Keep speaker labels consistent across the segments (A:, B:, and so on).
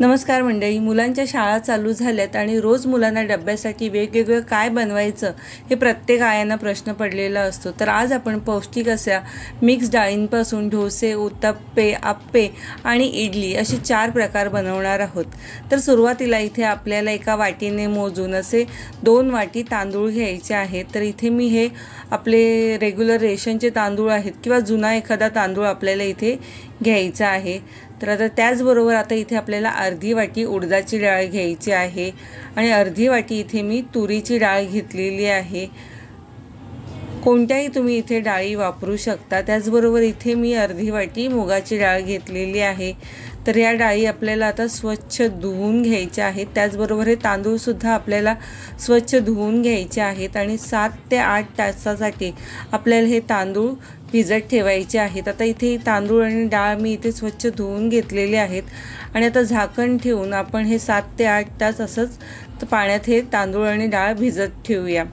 A: नमस्कार मंडळी मुलांच्या शाळा चालू झाल्यात आणि रोज मुलांना डब्यासाठी वेगवेगळं काय बनवायचं हे प्रत्येक आयांना प्रश्न पडलेला असतो. तर आज आपण पौष्टिक अशा मिक्स डाळींपासून डोसे उत्तप्पे आप्पे आणि इडली असे चार प्रकार बनवणार आहोत. तर सुरुवातीला इथे आपल्याला एका वाटीने मोजून असे दोन वाटी तांदूळ घ्यायचे आहेत. तर इथे मी हे आपले रेग्युलर रेशनचे तांदूळ आहेत किंवा जुना एखादा तांदूळ आपल्याला इथे घ्यायचा आहे. तर आता त्याचबरोबर आता इथे आपल्याला अर्धी वाटी उडदाची डाळ घ्यायची आहे. आणि अर्धी वाटी इथे मी तुरीची डाळ घेतलेली आहे. कोणत्याही तुम्ही इथे डाळी वापरू शकता. त्याचबरोबर इथे मी अर्धी वाटी मुगाची डाळ घेतलेली आहे. तर या डाळी आपल्याला आता स्वच्छ धुवून घ्यायच्या आहेत. त्याचबरोबर हे तांदूळसुद्धा आपल्याला स्वच्छ धुवून घ्यायचे आहेत. आणि सात ते आठ तासासाठी आपल्याला हे तांदूळ भिजत ठेवायचे आहेत. आता इथे तांदूळ आणि डाळ मी इथे स्वच्छ धुवून घेतलेले आहेत. आणि आता झाकण ठेवून आपण हे सात ते आठ तास असंच पाण्यात हे तांदूळ आणि डाळ भिजत ठेवूया.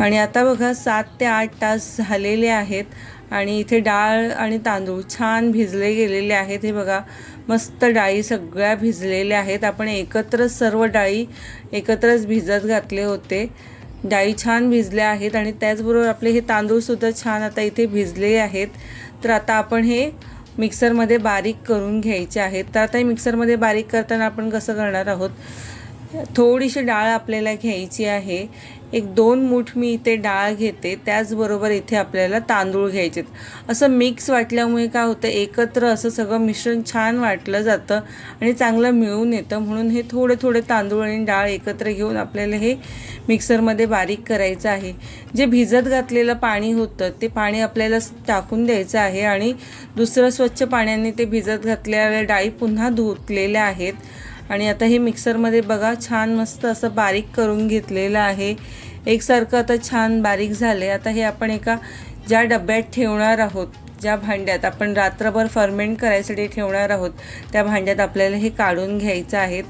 A: आणि आता बघा सात ते आठ तास झालेले आहेत आणि इथे डाळ आणि तांदूळ छान भिजले गेलेले आहेत. हे बघा मस्त डाळी सगळ्या भिजलेल्या आहेत. आपण एकत्रच सर्व डाळी एकत्रच भिजत घातले होते. डाळी छान भिजल्या आहेत आणि त्याचबरोबर आपले हे तांदूळसुद्धा छान आता इथे भिजले आहेत. तर आता आपण हे मिक्सरमध्ये बारीक करून घ्यायचे आहेत. तर आता हे मिक्सरमध्ये बारीक करताना आपण कसं करणार आहोत? थोडीशी डाळ आपल्याला घ्यायची आहे. एक दोन मूठ मी इथे डाळ घेते त्याचबरोबर इथे आपल्याला तांदूळ घ्यायचे असं मिक्स वाटल्यामुळे काय होतं एकत्र असं सगळं मिश्रण छान वाटलं जातं आणि चांगलं मिळून येतं. म्हणून हे थोडे थोडे तांदूळ आणि डाळ एकत्र घेऊन आपल्याला हे मिक्सरमध्ये बारीक करायचं आहे. जे भिजत घातलेलं पाणी होतं ते पाणी आपल्याला टाकून द्यायचं आहे आणि दुसरं स्वच्छ पाण्याने ते भिजत घातलेल्या डाळी पुन्हा धुतलेल्या आहेत. आणि आता हे मिक्सरमध्ये बघा छान मस्त असं बारीक करून घेतलेलं आहे. एकसारखं आता छान बारीक झाले आता हे आपण एका ज्या डब्यात ठेवणार आहोत ज्या भांड्यात आपण रात्रभर फर्मेंट करायसाठी ठेवणार आहोत त्या भांड्यात आपल्याला हे काढून घ्यायचं आहेत.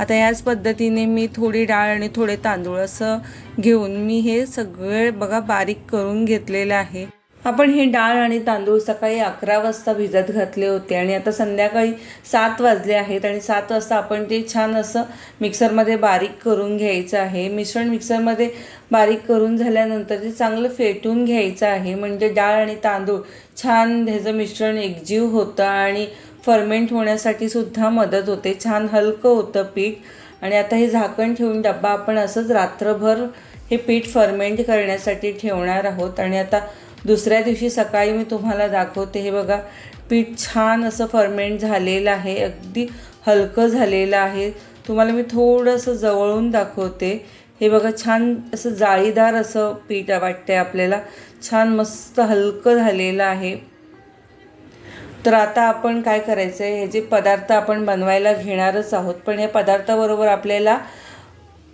A: आता याच पद्धतीने मी थोडी डाळ आणि थोडे तांदूळ असं घेऊन मी हे सगळे बघा बारीक करून घेतलेलं आहे. आपण हे डाळ आणि तांदूळ सकाळी अकरा वाजता भिजत घातले होते आणि आता संध्याकाळी सात वाजले आहेत आणि सात वाजता आपण ते छान असं मिक्सरमध्ये बारीक करून घ्यायचं आहे. मिश्रण मिक्सरमध्ये बारीक करून झाल्यानंतर ते चांगलं फेटून घ्यायचं आहे. म्हणजे डाळ आणि तांदूळ छान ह्याचं मिश्रण एकजीव होतं आणि फर्मेंट होण्यासाठी सुद्धा मदत होते. छान हलकं होतं पीठ आणि आता हे झाकण ठेवून डब्बा आपण असंच रात्रभर हे पीठ फर्मेंट करण्यासाठी ठेवणार आहोत आणि आता दुसऱ्या दिवशी सकाळी मी तुम्हाला दाखवते. हे बघा पीठ छान असं फर्मेंट झालेलं आहे. अगदी हलकं झालेलं आहे. तुम्हाला मी थोडंसं जवळून दाखवते. हे बघा छान असं जाळीदार असं पीठ वाटते आपल्याला. छान मस्त हलकं झालेलं आहे. तर आता आपण काय करायचं आहे हे जे पदार्थ आपण बनवायला घेणारच आहोत. पण या पदार्थाबरोबर आपल्याला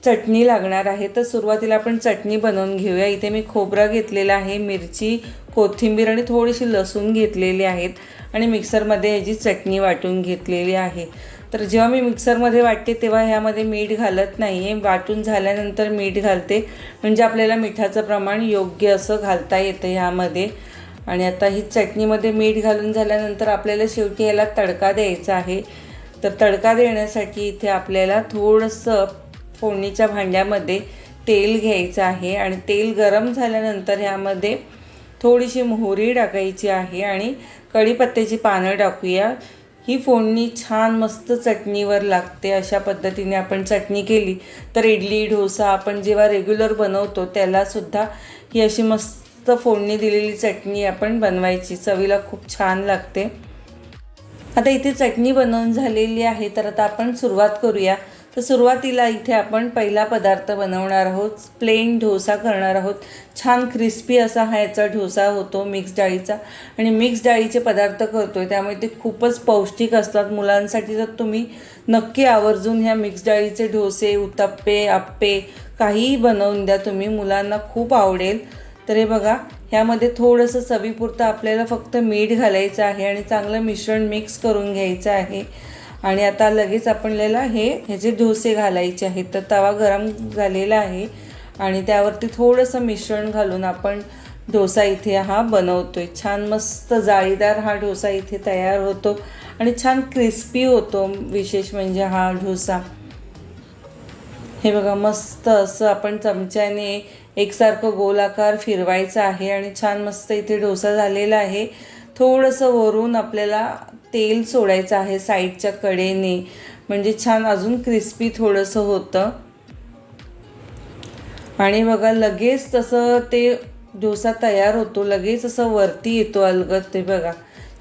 A: चटणी लागणार आहे. तर सुरुवातीला आपण चटणी बनवून घेऊया. इथे मी खोबरा घेतलेला आहे मिरची कोथिंबीर आणि थोडीशी लसूण घेतलेली आहेत. आणि मिक्सरमध्ये ह्याची चटणी वाटून घेतलेली आहे. तर जेव्हा मी मिक्सरमध्ये वाटते तेव्हा ह्यामध्ये मीठ घालत नाही आहे वाटून झाल्यानंतर मीठ घालते. म्हणजे आपल्याला मिठाचं प्रमाण योग्य असं घालता येतं ह्यामध्ये. आणि आता ही चटणीमध्ये मीठ घालून झाल्यानंतर आपल्याला शेवटी ह्याला तडका द्यायचा आहे. तर तडका देण्यासाठी इथे आपल्याला थोडंसं फोडणीच्या भांड्यामध्ये तेल घ्यायचं आहे आणि तेल गरम झाल्यानंतर ह्यामध्ये थोडीशी मोहरी टाकायची आहे आणि कढीपत्त्याची पानं टाकूया. ही फोडणी छान मस्त चटणीवर लागते. अशा पद्धतीने आपण चटणी केली तर इडली डोसा आपण जेव्हा रेग्युलर बनवतो त्यालासुद्धा ही अशी मस्त फोडणी दिलेली चटणी आपण बनवायची. चवीला खूप छान लागते. आता इथे चटणी बनवून झालेली आहे तर आता आपण सुरुवात करूया. तर सुरुवातीला इथे आपण पहिला पदार्थ बनवणार आहोत. प्लेन ढोसा करणार आहोत. छान क्रिस्पी असा हा याचा डोसा होतो मिक्स डाळीचा. आणि मिक्स डाळीचे पदार्थ करतो आहे त्यामुळे ते खूपच पौष्टिक असतात मुलांसाठी. तर तुम्ही नक्की आवर्जून ह्या मिक्स डाळीचे डोसे उत्तप्पे आप्पे काहीही बनवून द्या. तुम्ही मुलांना खूप आवडेल. तर हे बघा ह्यामध्ये थोडंसं चवीपुरतं आपल्याला फक्त मीठ घालायचं आहे आणि चांगलं मिश्रण मिक्स करून घ्यायचं आहे. आणि आता लगेच आपल्याला हे ह्याचे डोसे घालायचे आहेत तर तवा गरम झालेला आहे आणि त्यावरती थोडंसं मिश्रण घालून आपण डोसा इथे हा बनवतो आहे छान मस्त जाळीदार हा डोसा इथे तयार होतो आणि छान क्रिस्पी होतो विशेष म्हणजे हा डोसा. हे बघा मस्त असं आपण चमच्याने एकसारखं गोलाकार फिरवायचं आहे आणि छान मस्त इथे डोसा झालेला आहे. थोडंसं वरून आपल्याला तेल सोडायचं आहे साईडच्या कडेने. म्हणजे छान अजून क्रिस्पी थोडंसं होतं. आणि बघा लगेच तसं ते डोसा तयार होतो. लगेच असं वरती येतो अलगत ते बघा.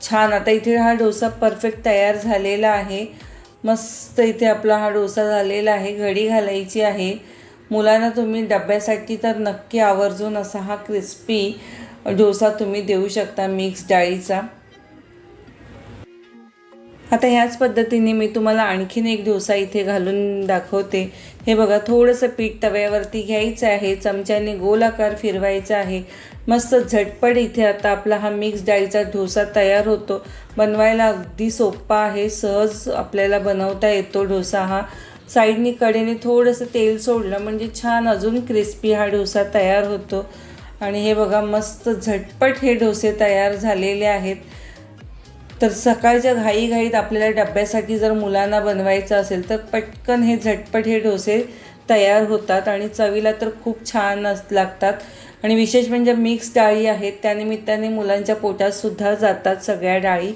A: छान. आता इथे हा डोसा परफेक्ट तयार झालेला आहे. मस्त इथे आपला हा डोसा झालेला आहे. घडी घालायची आहे. मुलांना तुम्ही डब्यासाठी तर नक्की आवर्जून असा हा क्रिस्पी डोसा तुम्ही देऊ शकता मिक्स डाळीचा. आता ह्याच पद्धतीने मी तुम्हाला आणखीन एक डोसा इथे घालून दाखवते. हे बघा थोडंसं पीठ तव्यावरती घ्यायचं आहे चमच्याने गोलाकार फिरवायचा आहे. मस्त झटपट इथे आता आपला हा मिक्स डाळीचा डोसा तयार होतो. बनवायला अगदी सोपा आहे सहज आपल्याला बनवता येतो डोसा हा. साईडनी कडेने थोडंसं तेल सोडलं म्हणजे छान अजून क्रिस्पी हा डोसा तयार होतो. आणि हे बघा मस्त झटपट हे डोसे तयार झालेले आहेत. तर सकाळच्या घाईघाईत आपल्याला डब्यासाठी जर मुलांना बनवायचं असेल तर पटकन हे झटपट हे डोसे तयार होतात आणि चवीला तर खूप छान अस लागतात. आणि विशेष म्हणजे मिक्स डाळी आहेत त्यानिमित्ताने मुलांच्या पोटातसुद्धा जातात सगळ्या डाळी.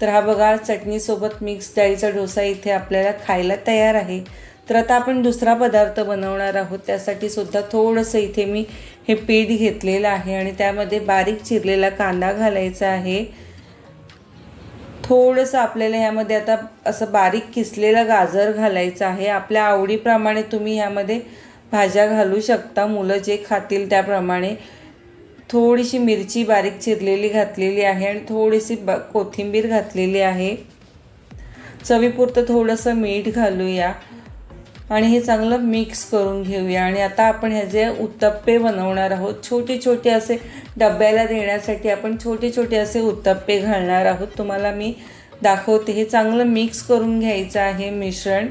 A: तर हा बघा चटणीसोबत मिक्स डाळीचा डोसा इथे आपल्याला खायला तयार आहे. तर आता आपण दुसरा पदार्थ बनवणार आहोत त्यासाठी सुद्धा थोडंसं इथे मी हे पीठ घेतलेलं आहे आणि त्यामध्ये बारीक चिरलेला कांदा घालायचा आहे. थोडंसं आपल्याला ह्यामध्ये आता असं बारीक किसलेलं गाजर घालायचं आहे. आपल्या आवडीप्रमाणे तुम्ही ह्यामध्ये भाज्या घालू शकता. मुलं जे खातील त्याप्रमाणे थोडीशी मिरची बारीक चिरलेली घातलेली आहे आणि थोडीशी ब कोथिंबीर घातलेली आहे. चवीपुरतं थोडंसं मीठ घालूया. आणि हे चांगलं मिक्स करून घेऊया. आणि आता आपण ह्याचे उत्तप्पे बनवणार आहोत छोटे छोटे असे डब्याला देण्यासाठी आपण छोटे छोटे असे उत्तप्पे घालणार आहोत. तुम्हाला मी दाखवते. हे चांगलं मिक्स करून घ्यायचं आहे मिश्रण.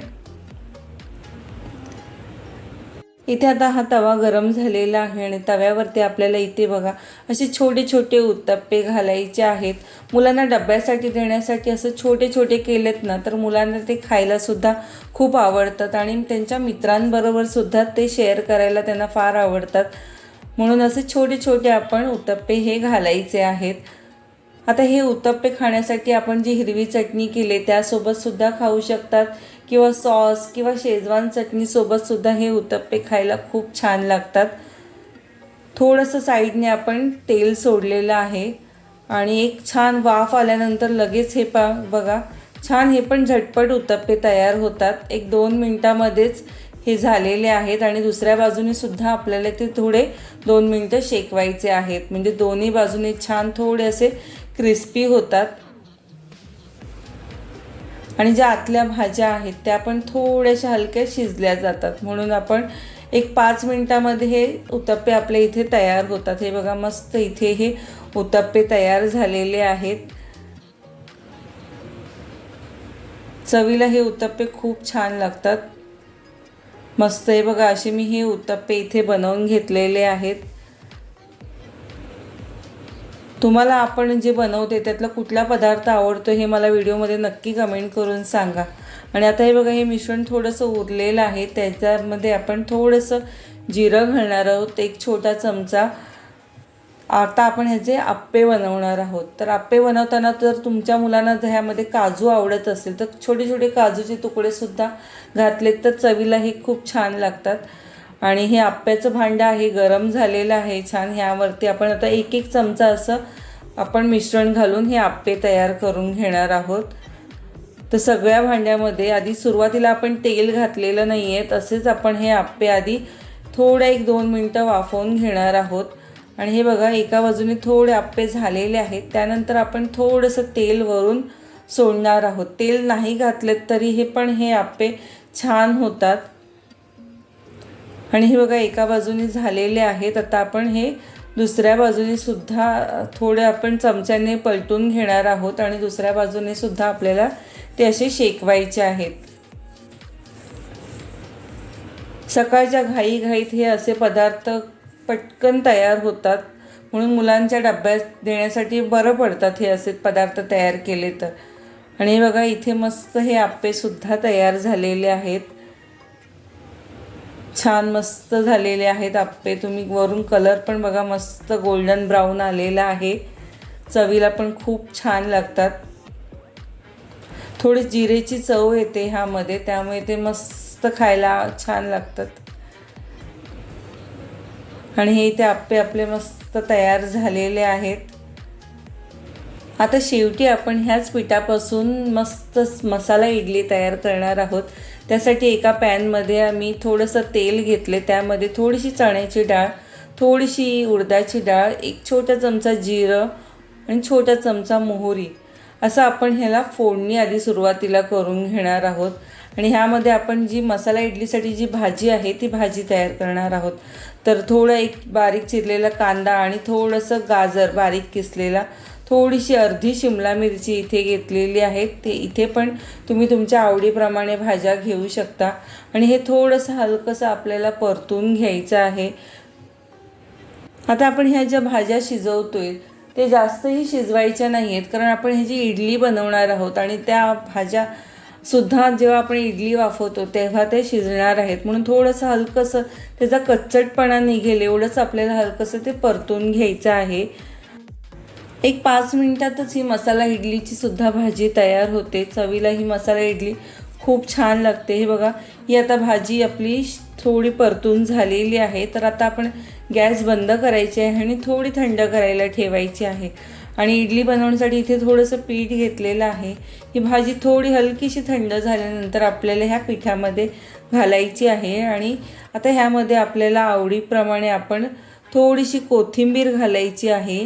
A: इथे आता हा तवा गरम झालेला आहे आणि तव्यावरती आपल्याला इथे बघा असे छोटे छोटे उत्तप्पे घालायचे आहेत. मुलांना डब्यासाठी देण्यासाठी असं छोटे छोटे केलेत ना तर मुलांना ते खायलासुद्धा खूप आवडतात आणि त्यांच्या मित्रांबरोबर सुद्धा ते शेअर करायला त्यांना फार आवडतात. म्हणून असे छोटे छोटे आपण उत्तप्पे हे घालायचे आहेत. आता हे उत्तप्पे खाण्यासाठी आपण जी हिरवी चटणी केली त्यासोबत सुद्धा खाऊ शकतात. किंवा सॉस किंवा शेजवान चटणीसोबत सुद्धा हे उत्तप्पे खायला खूप छान लागतात. थोडंसं साईडने आपण तेल सोडलेलं आहे. आणि एक छान वाफ आल्यानंतर लगेच हे पा बघा छान हे पण झटपट उत्तप्पे तयार होतात. एक दोन मिनटामध्येच हे झालेले आहेत आणि दुसऱ्या बाजूने सुद्धा आपल्याला ते थोडे दोन मिनटं शेकवायचे आहेत. म्हणजे दोन्ही बाजूने छान थोडे असे क्रिस्पी होतात. आणि ज्या आतल्या भाज्या आहेत त्या पण थोड्याशा हलक्या शिजल्या जातात. म्हणून आपण एक पाच मिनटामध्ये हे उत्तप्पे आपल्या इथे तयार होतात. हे बघा मस्त इथे हे उत्तप्पे तयार झालेले आहेत. चवीला हे उत्तप्पे खूप छान लागतात. मस्त आहे बघा असे मी हे उत्तप्पे इथे बनवून घेतलेले आहेत. तुम्हाला आपण जे बनवते त्यातला कुठला पदार्थ आवडतो हे मला व्हिडिओमध्ये नक्की कमेंट करून सांगा. आणि आता हे बघा हे मिश्रण थोडंसं उरलेलं आहे. त्याच्यामध्ये आपण थोडंसं जिरं घालणार आहोत. एक छोटा चमचा. आता आपण ह्याचे आप्पे बनवणार आहोत. तर आप्पे बनवताना जर तुमच्या मुलांना जर ह्यामध्ये काजू आवडत असेल तर छोटे छोटे काजूचे तुकडेसुद्धा घातलेत. तर चवीला हे खूप छान लागतात. आणि हे आप्याचं भांडं आहे गरम झालेलं आहे छान. ह्यावरती आपण आता एक एक चमचा असं आपण मिश्रण घालून हे आप्पे तयार करून घेणार आहोत. तर सगळ्या भांड्यामध्ये आधी सुरुवातीला आपण तेल घातलेलं नाही आहे तसेच आपण हे आप्पे आधी थोडं एक दोन मिनटं वाफवून घेणार आहोत. आणि हे बघा एका बाजूने थोडे आप्पे झालेले आहेत त्यानंतर आपण थोडंसं तेल वरून सोडणार आहोत. तेल नाही घातलेत तरी हे पण हे आप्पे छान होतात. आणि हे बघा एका बाजूने झालेले आहेत. आता आपण हे दुसऱ्या बाजूने सुद्धा थोडे आपण चमच्याने पलटून घेणार आहोत आणि दुसऱ्या बाजूने सुद्धा आपल्याला ते असे शेकवायचे आहेत. सकाळच्या घाईघाईत हे असे पदार्थ पटकन तयार होतात. म्हणून मुलांच्या डब्यात देण्यासाठी बरं पडतात हे असे पदार्थ तयार केले तर. आणि बघा इथे मस्त हे आप्पेसुद्धा तयार झालेले आहेत. छान मस्त झालेले आहेत. आप्पे तुम्ही वरून कलर पण बघा मस्त गोल्डन ब्राऊन आलेला आहे. चवीला पण खूप छान लागतात. थोडी जिरेची चव येते ह्यामध्ये त्यामुळे ते मस्त खायला छान लागतात. आणि हे ते आप्पे आपले मस्त तयार झालेले आहेत. आता शेवटी आपण ह्याच पिठापासून मस्त मसाला इडली तयार करणार आहोत. त्यासाठी एका पॅनमध्ये आम्ही थोडंसं तेल घेतले. त्यामध्ये थोडीशी चण्याची डाळ थोडीशी उडदाची डाळ एक छोटा चमचा जिरं आणि छोटा चमचा मोहरी. असं आपण ह्याला फोडणी आधी सुरुवातीला करून घेणार आहोत. आणि ह्यामध्ये आपण जी मसाला इडलीसाठी जी भाजी आहे ती भाजी तयार करणार आहोत. तर थोडं एक बारीक चिरलेला कांदा आणि थोडंसं गाजर बारीक किसलेला थोडीशी अर्धी शिमला मिरची इथे घेतलेली आहे ते इथे पण तुम्ही तुमच्या आवडीप्रमाणे भाज्या घेऊ शकता. आणि हे थोडंसं हलकंसं आपल्याला परतून घ्यायचं आहे. आता आपण ह्या ज्या भाज्या शिजवतोय ते जास्तही शिजवायच्या नाही आहेत कारण आपण ह्याची इडली बनवणार आहोत आणि त्या भाज्या सुद्धा जेव्हा आपण इडली वाफवतो तेव्हा ते शिजणार आहेत. म्हणून थोडंसं हलकंसं त्याचा कच्चटपणा निघेल. एवढंच आपल्याला हलकंसं ते परतून घ्यायचं आहे. एक पाच मिनिटातच ही मसाला इडलीची सुद्धा भाजी तयार होते. चवीला ही मसाला इडली खूप छान लागते. हे बघा ही आता भाजी आपली थोडी परतून झालेली आहे. तर आता आपण गॅस बंद करायची आहे आणि थोडी थंड करायला ठेवायची आहे. आणि इडली बनवण्यासाठी इथे थोडंसं पीठ घेतलेलं आहे. ही भाजी थोडी हलकीशी थंड झाल्यानंतर आपल्याला ह्या पिठामध्ये घालायची आहे. आणि आता ह्यामध्ये आपल्याला आवडीप्रमाणे आपण थोडीशी कोथिंबीर घालायची आहे.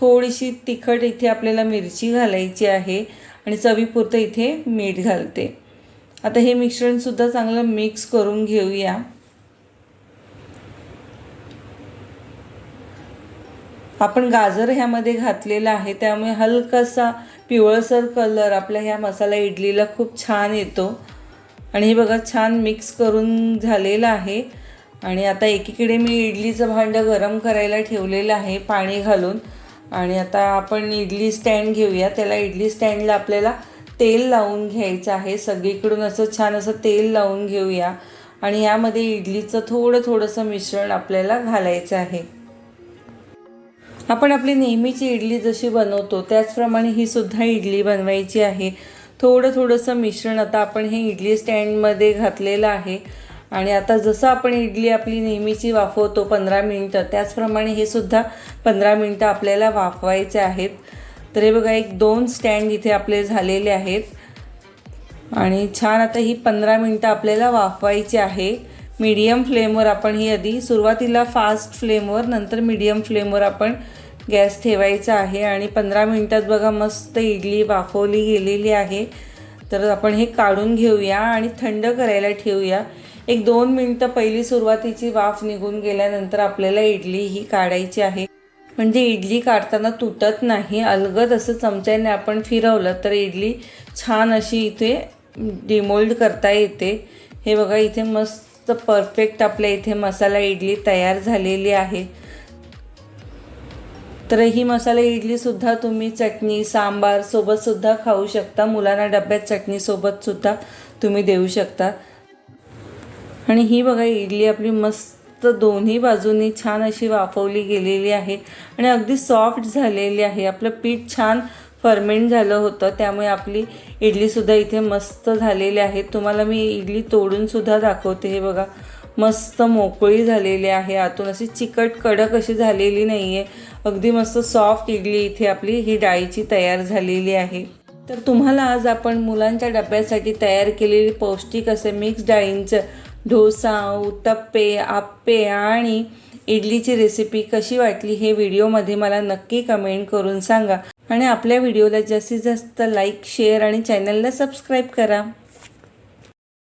A: थोडीशी तिखट इथे आपल्याला मिरची घालायची आहे आणि चवीपुरतं इथे मीठ घालते. आता हे मिश्रणसुद्धा चांगलं मिक्स करून घेऊया. आपण गाजर ह्यामध्ये घातलेला आहे त्यामुळे हलकासा पिवळसर कलर आपल्या ह्या मसाला इडलीला खूप छान येतो. आणि हे बघा छान मिक्स करून झालेलं आहे. आणि आता एकीकडे मी इडलीचं भांडं गरम करायला ठेवलेलं आहे पाणी घालून. आणि आता आपण इडली स्टँड घेऊया. त्याला इडली स्टँडला आपल्याला तेल लावून घ्यायचं आहे. सगळीकडून असं छान असं तेल लावून घेऊया. आणि यामध्ये इडलीचं थोडं थोडंसं मिश्रण आपल्याला घालायचं आहे. आपण आपली नेहमीची इडली जशी बनवतो त्याचप्रमाणे ही सुद्धा इडली बनवायची आहे. थोडं थोडंसं मिश्रण आता आपण हे इडली स्टँडमध्ये घातलेलं आहे. आणि आता जसं आपण इडली आपली नेहमीची वाफवतो पंधरा मिनटं त्याचप्रमाणे हे सुद्धा पंधरा मिनटं आपल्याला वाफवायचे आहेत. तर हे बघा एक दोन स्टँड इथे आपले झालेले आहेत. आणि छान आता ही पंधरा मिनटं आपल्याला वाफवायची आहे. मीडियम फ्लेमवर आपण ही आधी सुरुवातीला फास्ट फ्लेमवर नंतर मीडियम फ्लेमवर आपण गॅस ठेवायचा आहे. आणि पंधरा मिनटात बघा मस्त इडली वाफवली गेलेली आहे. तर आपण हे काढून घेऊया आणि थंड करायला ठेवूया. एक दोन मिनटं पहिली सुरुवातीची वाफ निघून गेल्यानंतर आपल्याला इडली ही काढायची आहे. म्हणजे इडली काढताना तुटत नाही अलगद असं चमच्याने आपण फिरवलं तर इडली छान अशी इथे डिमोल्ड करता येते. हे बघा इथे मस्त परफेक्ट आपल्या इथे मसाला इडली तयार झालेली आहे. तर ही मसाला इडलीसुद्धा तुम्ही चटणी सांबार सोबतसुद्धा खाऊ शकता. मुलांना डब्यात चटणीसोबतसुद्धा तुम्ही देऊ शकता. आणि ही बघा इडली आपली मस्त दोन्ही बाजूनी छान अशी वाफवली गेलेली आहे आणि अगदी सॉफ्ट झालेली आहे. आपलं पीठ छान फर्मेंट झालं होतं त्यामुळे आपली इडलीसुद्धा इथे मस्त झालेली आहे. तुम्हाला मी इडली तोडूनसुद्धा दाखवते. हे बघा मस्त मोकळी झालेली आहे. आतून अशी चिकट कडक अशी झालेली नाही आहे अगदी मस्त सॉफ्ट इडली इथे आपली ही डाळीची तयार झालेली आहे. तर तुम्हाला आज आपण मुलांच्या डब्यासाठी तयार केलेली पौष्टिक असे मिक्स डाळींचं डोसा उत्तप्पे आप्पे आणि इडलीची रेसिपी कशी वाटली हे व्हिडिओमध्ये मला नक्की कमेंट करून सांगा. आणि आपल्या व्हिडिओला जास्तीत जास्त लाईक शेअर आणि चॅनलला सबस्क्राईब करा.